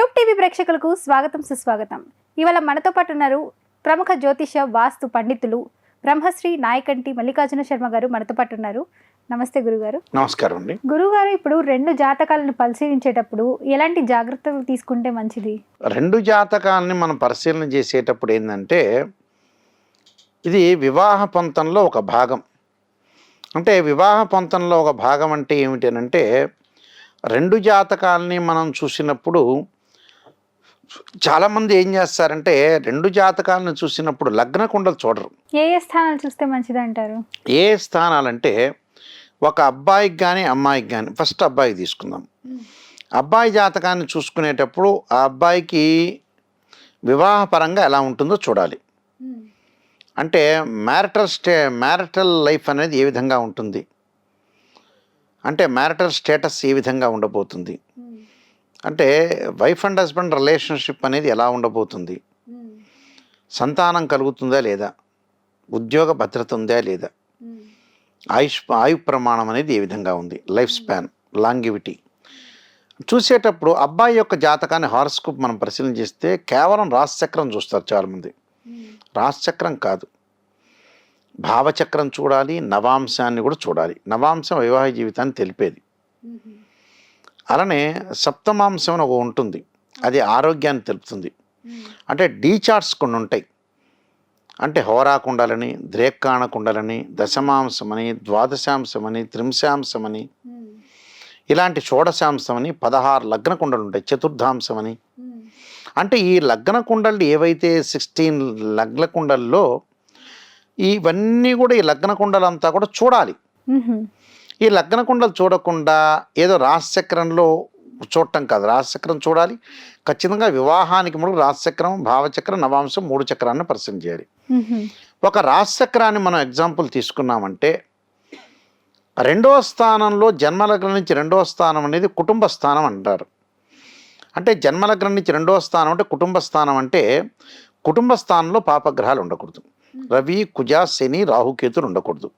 Cube TV ప్రేక్షకులకు స్వాగతం సుస్వాగతం. ఇవాళ మనతో పాటు ఉన్నారు ప్రముఖ జ్యోతిష వాస్తు పండితులు బ్రహ్మశ్రీ నాయకంటి మల్లికార్జున శర్మ గారు మనతో పాటు ఉన్నారు నమస్తే గురుగారు. నమస్కారం అండి. గురుగారు ఇప్పుడు రెండు జాతకాలను పరిశీలించేటప్పుడు ఎలాంటి జాగ్రత్తలు తీసుకుంటే మంచిది? రెండు జాతకాలని మనం పరిశీలన చేసేటప్పుడు ఏంటంటే ఇది వివాహ పొంతంలో ఒక భాగం. అంటే వివాహ పొంతంలో ఒక భాగం అంటే ఏమిటనంటే రెండు జాతకాలని మనం చూసినప్పుడు చాలామంది ఏం చేస్తారంటే రెండు జాతకాలను చూసినప్పుడు లగ్న కుండలు చూడరు. ఏ ఏ స్థానాలు చూస్తే మంచిది అంటారు? ఏ స్థానాలంటే ఒక అబ్బాయికి కానీ అమ్మాయికి కానీ ఫస్ట్ అబ్బాయికి తీసుకుందాం. అబ్బాయి జాతకాన్ని చూసుకునేటప్పుడు ఆ అబ్బాయికి వివాహపరంగా ఎలా ఉంటుందో చూడాలి. అంటే మ్యారిటల్ స్టే మ్యారిటల్ లైఫ్ అనేది ఏ విధంగా ఉంటుంది? అంటే మ్యారిటల్ స్టేటస్ ఏ విధంగా ఉండబోతుంది? అంటే వైఫ్ అండ్ హస్బెండ్ రిలేషన్షిప్ అనేది ఎలా ఉండబోతుంది? సంతానం కలుగుతుందా లేదా? ఉద్యోగ భద్రత ఉందా లేదా? ఆయుష్ ఆయు ప్రమాణం అనేది ఏ విధంగా ఉంది? Life span longevity. చూసేటప్పుడు అబ్బాయి యొక్క జాతకాన్ని హార్స్కోప్ మనం పరిశీలన చేస్తే కేవలం రాశిచక్రం చూస్తారు చాలామంది. రాశిచక్రం కాదు. భావచక్రం చూడాలి నవాంశాన్ని కూడా చూడాలి. నవాంశం వివాహ జీవితాన్ని తెలిపేది. అలానే సప్తమాంశం అని ఒక ఉంటుంది. అది ఆరోగ్యాన్ని తెలుపుతుంది. అంటే డీ చార్ట్స్ కొన్ని ఉంటాయి. అంటే హోరా కుండలని ద్రేక్కాణ కుండలని దశమాంశమని ద్వాదశాంశమని త్రింశాంశమని ఇలాంటి షోడశాంశమని పదహారు లగ్న కుండలు ఉంటాయి. చతుర్థాంశమని. అంటే ఈ లగ్న కుండలు ఏవైతే సిక్స్టీన్ లగ్న కుండల్లో ఇవన్నీ కూడా ఈ లగ్న కుండలంతా కూడా చూడాలి. ఈ లగ్న కుండలు చూడకుండా ఏదో రాశిచక్రంలో చూడటం కాదు. రాశిచక్రం చూడాలి. ఖచ్చితంగా వివాహానికి ముందు రాశిచక్రం భావచక్రం నవాంశం మూడు చక్రాన్ని పరిశీలన చేయాలి. ఒక రాశిచక్రాన్ని మనం ఎగ్జాంపుల్ తీసుకున్నామంటే రెండవ స్థానంలో జన్మలగ్నం నుంచి రెండవ స్థానం అనేది కుటుంబ స్థానం అంటారు. అంటే జన్మలగ్నం నుంచి రెండవ స్థానం అంటే కుటుంబ స్థానం అంటే కుటుంబ స్థానంలో పాపగ్రహాలు ఉండకూడదు. రవి కుజ శని రాహుకేతులు ఉండకూడదు.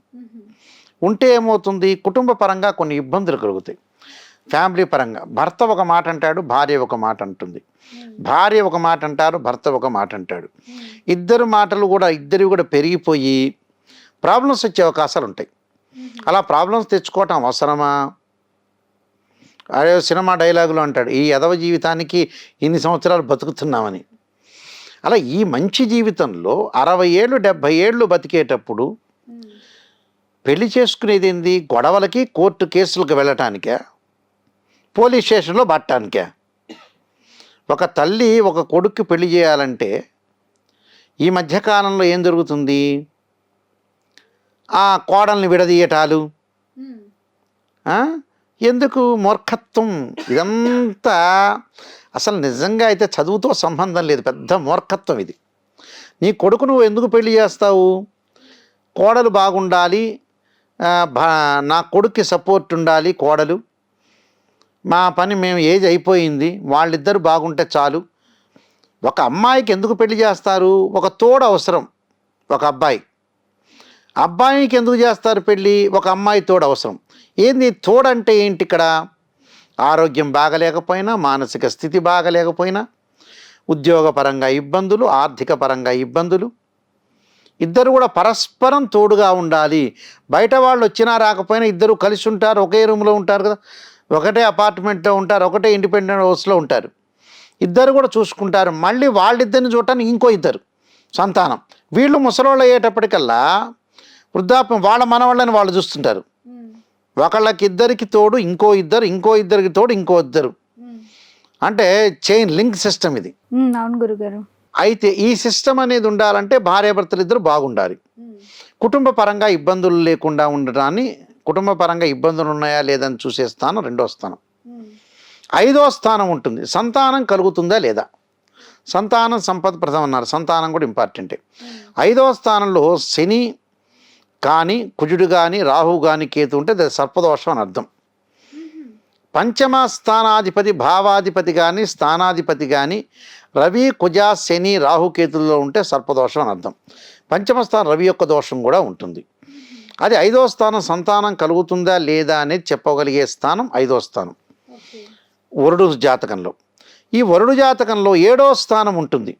ఉంటే ఏమవుతుంది? కుటుంబ పరంగా కొన్ని ఇబ్బందులు కలుగుతాయి. ఫ్యామిలీ పరంగా. భర్త ఒక మాట అంటాడు భార్య ఒక మాట అంటుంది. భార్య ఒక మాట అంటారు భర్త ఒక మాట అంటాడు. ఇద్దరు మాటలు కూడా ఇద్దరు కూడా పెరిగిపోయి ప్రాబ్లమ్స్ వచ్చే అవకాశాలు ఉంటాయి. అలా ప్రాబ్లమ్స్ తెచ్చుకోవటం అవసరమా? అదే సినిమా డైలాగులు అంటాడు ఈ యదవ జీవితానికి ఇన్ని సంవత్సరాలు బతుకుతున్నామని. అలా ఈ మంచి జీవితంలో అరవై ఏళ్ళు డెబ్భై ఏళ్ళు బతికేటప్పుడు పెళ్ళి చేసుకునేది ఏంది? గొడవలకి కోర్టు కేసులకు వెళ్ళటానికే? పోలీస్ స్టేషన్లో పట్టడానికే? ఒక తల్లి ఒక కొడుక్కి పెళ్ళి చేయాలంటే ఈ మధ్యకాలంలో ఏం జరుగుతుంది? ఆ కోడల్ని విడదీయటాలు. ఎందుకు? మూర్ఖత్వం. ఇదంతా అసలు నిజంగా అయితే చదువుతో సంబంధం లేదు. పెద్ద మూర్ఖత్వం ఇది. నీ కొడుకు నువ్వు ఎందుకు పెళ్ళి చేస్తావు? కోడలు బాగుండాలి నా కొడుక్కి సపోర్ట్ ఉండాలి కోడలు. మా పని మేము ఏజ్ అయిపోయింది వాళ్ళిద్దరు బాగుంటే చాలు. ఒక అమ్మాయికి ఎందుకు పెళ్ళి చేస్తారు? ఒక తోడు అవసరం ఒక అబ్బాయి. అబ్బాయికి ఎందుకు చేస్తారు పెళ్ళి ఒక అమ్మాయి తోడు అవసరం. ఏంది తోడంటే ఏంటి ఇక్కడ? ఆరోగ్యం బాగలేకపోయినా మానసిక స్థితి బాగలేకపోయినా ఉద్యోగపరంగా ఇబ్బందులు ఆర్థిక పరంగా ఇబ్బందులు ఇద్దరు కూడా పరస్పరం తోడుగా ఉండాలి. బయట వాళ్ళు వచ్చినా రాకపోయినా ఇద్దరు కలిసి ఉంటారు ఒకే రూమ్లో ఉంటారు కదా. ఒకటే అపార్ట్మెంట్లో ఉంటారు ఒకటే ఇండిపెండెంట్ హౌస్లో ఉంటారు. ఇద్దరు కూడా చూసుకుంటారు. మళ్ళీ వాళ్ళిద్దరిని చూడటానికి ఇంకో ఇద్దరు సంతానం. వీళ్ళు ముసలోళ్ళు అయ్యేటప్పటికల్లా వృద్ధాప్యం వాళ్ళ మనవాళ్ళని వాళ్ళు చూస్తుంటారు. ఒకళ్ళకి ఇద్దరికి తోడు ఇంకో ఇద్దరు ఇంకో ఇద్దరికి తోడు ఇంకో ఇద్దరు. అంటే చైన్ లింక్ సిస్టమ్ ఇది. అవును గురుగారు. అయితే ఈ సిస్టమ్ అనేది ఉండాలంటే భార్యాభర్తలు ఇద్దరు బాగుండాలి కుటుంబ పరంగా ఇబ్బందులు లేకుండా ఉండటాన్ని కుటుంబ పరంగా ఇబ్బందులు ఉన్నాయా లేదని చూసే స్థానం రెండో స్థానం. ఐదో స్థానం ఉంటుంది. సంతానం కలుగుతుందా లేదా? సంతానం సంపద ప్రథం అన్నారు. సంతానం కూడా ఇంపార్టెంటే. ఐదవ స్థానంలో శని కానీ కుజుడు కానీ రాహు కానీ కేతు ఉంటే సర్పదోషం అని అర్థం. పంచమ స్థానాధిపతి భావాధిపతి కానీ స్థానాధిపతి కానీ రవి కుజ శని రాహుకేతుల్లో ఉంటే సర్పదోషం అని అర్థం. పంచమ స్థానం రవి యొక్క దోషం కూడా ఉంటుంది. అది ఐదో స్థానం సంతానం కలుగుతుందా లేదా అనేది చెప్పగలిగే స్థానం ఐదో స్థానం. వరుడు జాతకంలో. ఈ వరుడు జాతకంలో ఏడో స్థానం ఉంటుంది.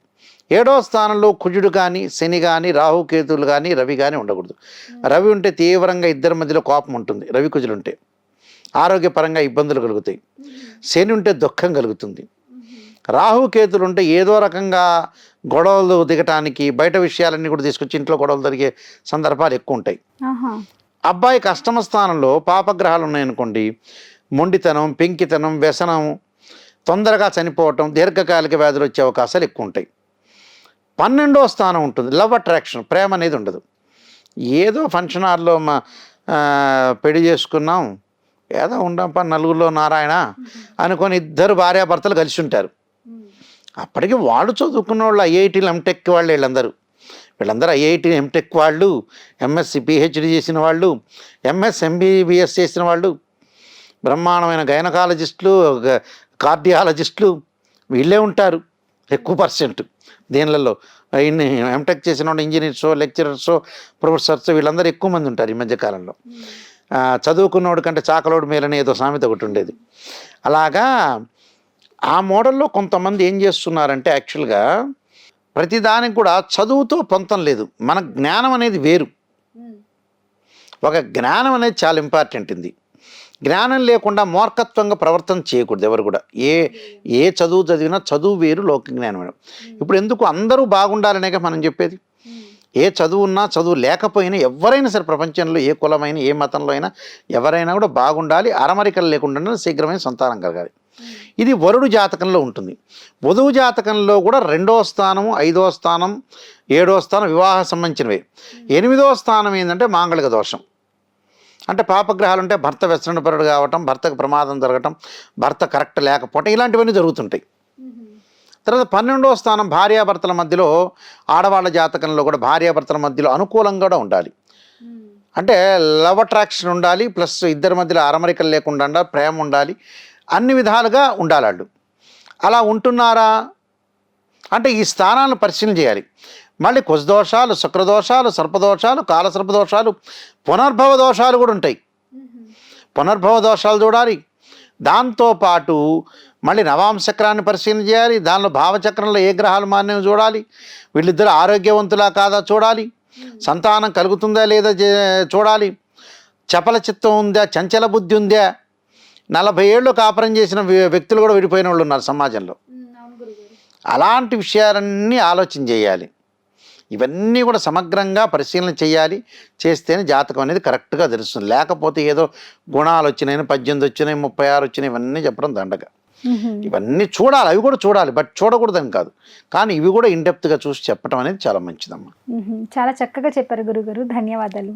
ఏడో స్థానంలో కుజుడు కానీ శని కానీ రాహుకేతువులు కానీ రవి కానీ ఉండకూడదు. రవి ఉంటే తీవ్రంగా ఇద్దరి మధ్యలో కోపం ఉంటుంది. రవి కుజులు ఉంటే. ఆరోగ్యపరంగా ఇబ్బందులు కలుగుతాయి. శని ఉంటే దుఃఖం కలుగుతుంది. రాహుకేతులు ఉంటే ఏదో రకంగా గొడవలు దిగటానికి బయట విషయాలన్నీ కూడా తీసుకొచ్చి ఇంట్లో గొడవలు జరిగే సందర్భాలు ఎక్కువ ఉంటాయి. ఆహా. అబ్బాయికి అష్టమ స్థానంలో పాపగ్రహాలు ఉన్నాయనుకోండి మొండితనం పెంకితనం వ్యసనం తొందరగా చనిపోవటం దీర్ఘకాలిక వ్యాధులు వచ్చే అవకాశాలు ఎక్కువ ఉంటాయి. పన్నెండో స్థానం ఉంటుంది. లవ్ అట్రాక్షన్ ప్రేమ అనేది ఉండదు. ఏదో ఫంక్షన్ హాల్లో మా పెళ్ళి చేసుకున్నాం ఏదో ఉండంప నలుగురిలో నారాయణ అనుకొని ఇద్దరు భార్యాభర్తలు కలిసి ఉంటారు. అప్పటికి వాళ్ళు చదువుకున్న వాళ్ళు ఐఐటీలు ఎంటెక్ వాళ్ళు వీళ్ళందరూ. వీళ్ళందరూ ఐఐటి ఎంటెక్ వాళ్ళు ఎంఎస్సి పిహెచ్డి చేసిన వాళ్ళు ఎంఎస్ ఎంబీబీఎస్ చేసిన వాళ్ళు బ్రహ్మాండమైన గైనకాలజిస్టులు కార్డియాలజిస్టులు వీళ్ళే ఉంటారు ఎక్కువ పర్సెంట్ దీనిలలో. ఇన్ని ఎంటెక్ చేసిన వాళ్ళు ఇంజనీర్స్ లెక్చరర్స్ ప్రొఫెసర్స్ వీళ్ళందరూ ఎక్కువ మంది ఉంటారు ఈ మధ్యకాలంలో చదువుకున్నోడు కంటే చాకలోడు మేలని ఏదో సామెత ఒకటి ఉండేది. అలాగా ఆ మోడల్లో కొంతమంది ఏం చేస్తున్నారంటే యాక్చువల్గా ప్రతిదానికి కూడా చదువుతో పొంతం లేదు. మన జ్ఞానం అనేది వేరు. ఒక జ్ఞానం అనేది చాలా ఇంపార్టెంట్ ఇది. జ్ఞానం లేకుండా మూర్ఖత్వంగా ప్రవర్తన చేయకూడదు ఎవరు కూడా. ఏ ఏ చదువు చదివినా చదువు వేరు లోక జ్ఞానం ఇప్పుడు ఎందుకు అందరూ బాగుండాలనేగా మనం చెప్పేది? ఏ చదువు ఉన్నా చదువు లేకపోయినా ఎవరైనా సరే ప్రపంచంలో ఏ కులమైన ఏ మతంలో అయినా ఎవరైనా కూడా బాగుండాలి అరమరికలు లేకుండా శీఘ్రమైన సంతానం కలగాలి. ఇది వరుడు జాతకంలో ఉంటుంది. వధువు జాతకంలో కూడా రెండో స్థానము ఐదో స్థానం ఏడో స్థానం వివాహ సంబంధించినవి. ఎనిమిదో స్థానం ఏంటంటే మాంగళిక దోషం. అంటే పాపగ్రహాలు అంటే భర్త వ్యసనపరుడు కావటం భర్తకు ప్రమాదం జరగటం భర్త కరెక్ట్ లేకపోవటం ఇలాంటివన్నీ జరుగుతుంటాయి. తర్వాత పన్నెండవ స్థానం భార్యాభర్తల మధ్యలో ఆడవాళ్ళ జాతకంలో కూడా భార్యాభర్తల మధ్యలో అనుకూలంగా కూడా ఉండాలి. అంటే లవ్ అట్రాక్షన్ ఉండాలి ప్లస్ ఇద్దరి మధ్యలో అరమరికలు లేకుండా ఉండాలి ప్రేమ ఉండాలి అన్ని విధాలుగా ఉండాలి వాళ్ళు. అలా ఉంటున్నారా? అంటే ఈ స్థానాలను పరిశీలన చేయాలి. మళ్ళీ కుశదోషాలు శుక్రదోషాలు సర్పదోషాలు కాలసర్పదోషాలు పునర్భవ దోషాలు కూడా ఉంటాయి. పునర్భవ దోషాలు చూడాలి. దాంతోపాటు మళ్ళీ నవాంశక్రాన్ని పరిశీలన చేయాలి దానిలో భావచక్రంలో ఏ గ్రహాలు మాన్యం చూడాలి వీళ్ళిద్దరు ఆరోగ్యవంతులా కాదా చూడాలి సంతానం కలుగుతుందా లేదా చూడాలి చపల చిత్తం ఉందా చంచల బుద్ధి ఉందా? నలభై ఏళ్ళు కాపురం చేసిన వ్య- వ్యక్తులు కూడా విడిపోయిన వాళ్ళు ఉన్నారు సమాజంలో. అలాంటి విషయాలన్నీ ఆలోచన చేయాలి. ఇవన్నీ కూడా సమగ్రంగా పరిశీలన చేయాలి చేస్తేనే జాతకం అనేది కరెక్ట్గా తెలుస్తుంది. లేకపోతే ఏదో గుణాలు వచ్చినాయి పద్దెనిమిది వచ్చినాయి ముప్పై ఆరు వచ్చినాయి ఇవన్నీ చెప్పడం దండగ. ఇవన్నీ చూడాలి అవి కూడా చూడాలి బట్ చూడకూడదని కాదు. కానీ ఇవి కూడా ఇండెప్త్గా చూసి చెప్పడం అనేది చాలా మంచిదమ్మా. చాలా చక్కగా చెప్పారు గురుగారు. ధన్యవాదాలు.